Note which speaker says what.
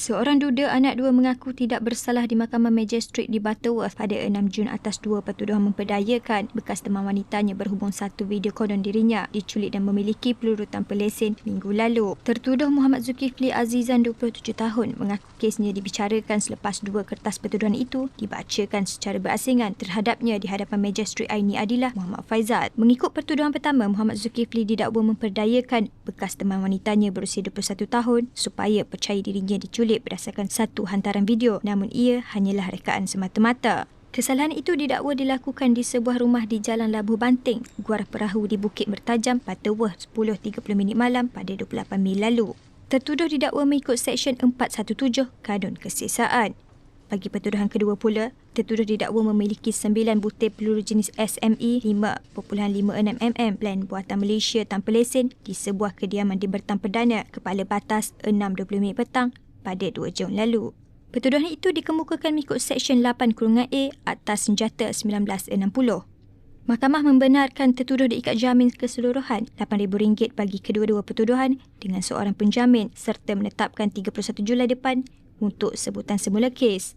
Speaker 1: Seorang duda anak dua mengaku tidak bersalah di Mahkamah Magistrate di Butterworth pada 6 Jun atas dua pertuduhan memperdayakan bekas teman wanitanya berhubung satu video konon dirinya diculik dan memiliki peluru tanpa lesen minggu lalu. Tertuduh Muhammad Zulkifli Azizan 27 tahun mengaku kesnya dibicarakan selepas dua kertas pertuduhan itu dibacakan secara berasingan terhadapnya di hadapan Magistrate Aini Adilah Muhammad Faizal. Mengikut pertuduhan pertama, Muhammad Zulkifli didakwa memperdayakan bekas teman wanitanya berusia 21 tahun supaya percaya dirinya diculik diculik berdasarkan satu hantaran video namun ia hanyalah rekaan semata-mata. Kesalahan itu didakwa dilakukan di sebuah rumah di Jalan Labuh Banting, Guar Perahu di Bukit Mertajam, Butterworth 10.30 minit malam pada 28 Mei lalu. Tertuduh didakwa mengikut Seksyen 417 Kanun Kesesaan. Bagi pertuduhan kedua pula, tertuduh didakwa memiliki 9 butir peluru jenis SME 5.56mm plan buatan Malaysia tanpa lesen di sebuah kediaman di Bertam Perdana, Kepala Batas 6.20 petang pada 2 Jun lalu. Pertuduhan itu dikemukakan mengikut Seksyen 8 Kurungan A atas senjata 1960. Mahkamah membenarkan tertuduh diikat jamin keseluruhan RM8,000 bagi kedua-dua pertuduhan dengan seorang penjamin serta menetapkan 31 Julai depan untuk sebutan semula kes.